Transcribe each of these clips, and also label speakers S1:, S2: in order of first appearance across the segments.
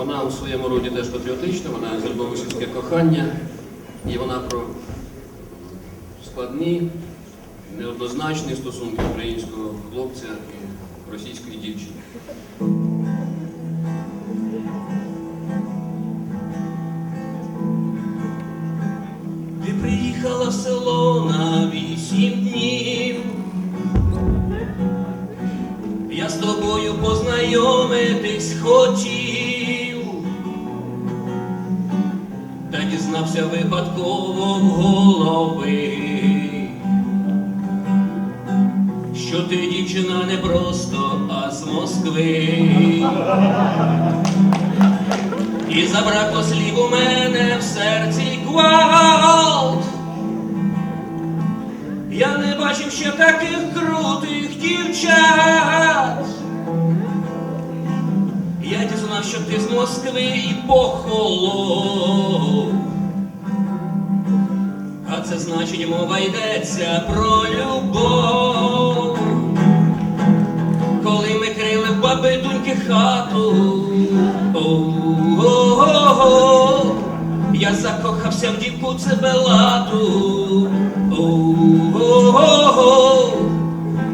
S1: Вона у своєму роді теж патріотична, вона з Любовишівське кохання, і вона про складні, неоднозначні стосунки українського хлопця і російської дівчини.
S2: Ти приїхала в село на вісім днів. Я з тобою познайомитись хотів, дізнався випадково голови, що ти дівчина не просто, а з Москви. І забракло слів у мене в серці гвалт. Я не бачив ще таких крутих дівчат. Я дізнав, що ти з Москви і похолов. Це значить мова йдеться про любов. Коли ми крили в бабидуньки хату, о-о-о, я закохався в дівку цибелату, о-о-о,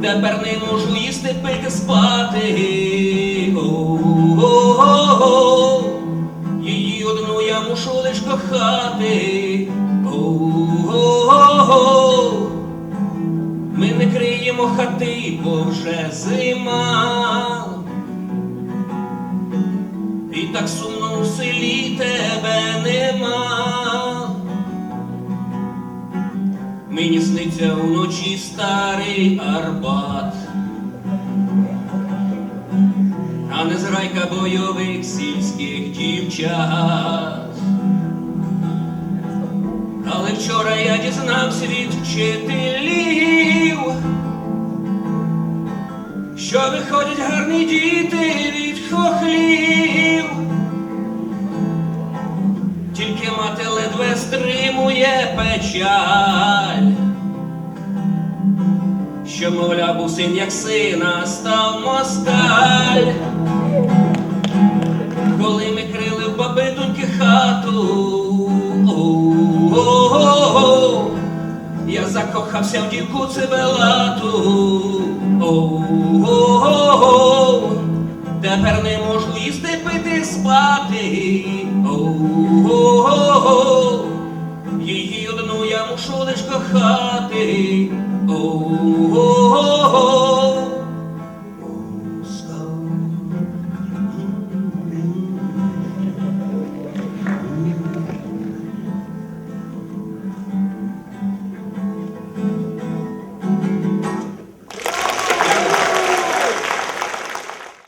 S2: тепер не можу їсти, пити, спати, о-о-о, її одну я мушу лиш кохати, Криємо хати, бо вже зима. І так сумно у селі тебе нема. Мені сниться вночі старий Арбат, а не зграйка бойових сільських дівчат. Але вчора я дізнався від вчителів, що виходять гарні діти від хохлів. Тільки мати ледве стримує печаль, що, мовляв, був син як сина, став москаль. Я закохався в дівку цибелату, о-о-о, тепер не можу їсти, пити, спати, о-о-о, її одну я мушу лиш кохати, о-о-о,